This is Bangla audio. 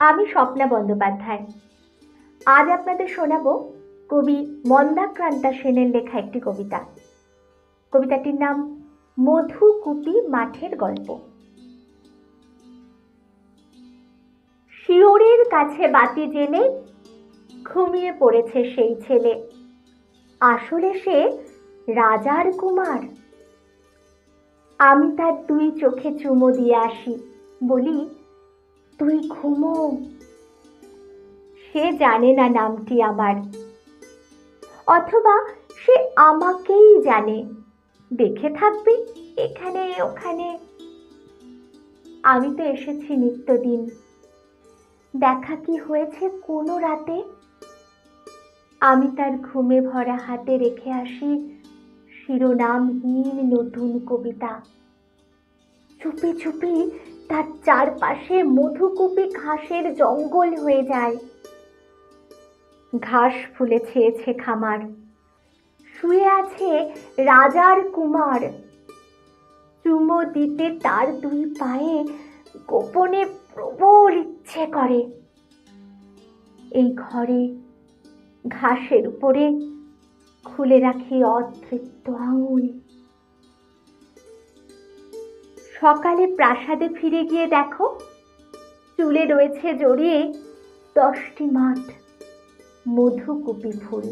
আমি স্বপ্না বন্দ্যোপাধ্যায়। আজ আপনাদের শোনাবো কবি মন্দাক্রান্তা সেনের লেখা একটি কবিতা। কবিতাটির নাম মধুকুপি মাঠের গল্প। শিওরের কাছে বাতি জেলে ঘুমিয়ে পড়েছে সেই ছেলে। আসলে সে রাজার কুমার। আমি তার দুই চোখে চুমো দিয়ে আসি, বলি তুই ঘুমো। সে জানে না নামটি আমার। অথবা সে আমাকেই জানে। দেখে থাকবে এখানে, ওখানে। আমি তো এসেছি নিত্যদিন। দেখা কি হয়েছে কোনো রাতে? আমি তার ঘুমে ভরা হাতে রেখে আসি শিরোনামহীন নতুন কবিতা। চুপি চুপি তার চারপাশে মধুকুপি ঘাসের জঙ্গল হয়ে যায়। ঘাস ফুলে ছেয়েছে খামার। শুয়ে আছে রাজার কুমার। চুমো দিতে তার দুই পায়ে গোপনে প্রবল ইচ্ছে করে। এই ঘরে ঘাসের উপরে খুলে রাখি অতৃপ্ত আঙুল। সকালে প্রাসাদে ফিরে গিয়ে দেখো চুলে রয়েছে জড়িয়ে দশটি মাঠ মধুকুপি ফুল।